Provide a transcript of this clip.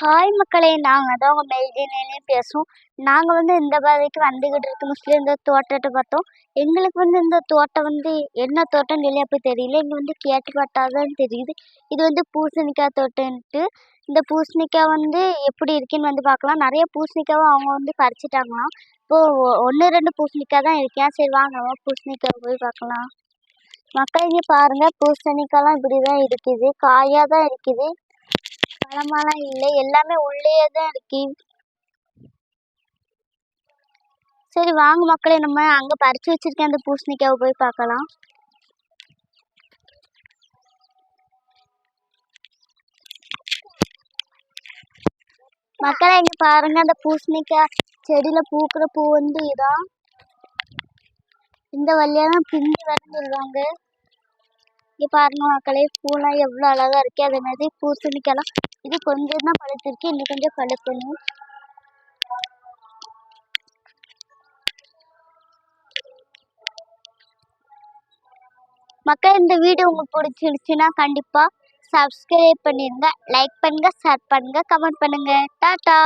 Hi மக்களே நாங்கள் தான் உங்கள் மெய்தினே பேசுவோம் நாங்கள் வந்து இந்த பாதைக்கு வந்துக்கிட்டு இருக்க முஸ்லீம் இந்த தோட்டத்தை பார்த்தோம். எங்களுக்கு வந்து இந்த தோட்டம் வந்து என்ன தோட்டம்னு இல்லையா அப்போ தெரியல. இங்கே வந்து கேட்டு பார்த்தா தான் தெரியுது. இது வந்து பூசணிக்காய் தோட்டம்ட்டு இந்த பூசணிக்காய் வந்து எப்படி இருக்குன்னு வந்து பார்க்கலாம். நிறைய பூசணிக்காவை அவங்க வந்து பறிச்சிட்டாங்களாம். இப்போது ஒன்று ரெண்டு பூசணிக்காய் தான் இருக்கேன் சரி வாங்க பூசணிக்காய் போய் பார்க்கலாம். மக்கள் இங்கே பாருங்கள் பூசணிக்காய்லாம் இப்படி தான் இருக்குது. காயாக தான் இருக்குது. பழமாலாம் இல்லை. எல்லாமே உள்ளேயே தான் இருக்கு. சரி வாங்க மக்களே. நம்ம அங்கே பறிச்சு வச்சிருக்கேன் அந்த பூசணிக்காவை போய் பார்க்கலாம். மக்களே இங்கே பாருங்க. அந்த பூசணிக்காய் செடியில் பூக்கிற பூ வந்து இதான் இந்த வழியாக தான் பிஞ்சு வரன்னு சொல்லுவாங்க. இங்கே பாருங்க மக்களே பூலாம் எவ்வளோ அழகா இருக்கு. அதே மாதிரி பூசணிக்கெல்லாம் இது கொஞ்சம் தான் பழுத்திருக்கு. இன்னும் கொஞ்சம் பழுக்கணும். மக்கள் இந்த வீடியோ உங்களுக்கு பிடிச்சிருச்சுன்னா கண்டிப்பாக சப்ஸ்கிரைப் பண்ணிடுங்க லைக் பண்ணுங்க ஷேர் பண்ணுங்க கமெண்ட் பண்ணுங்க. டாட்டா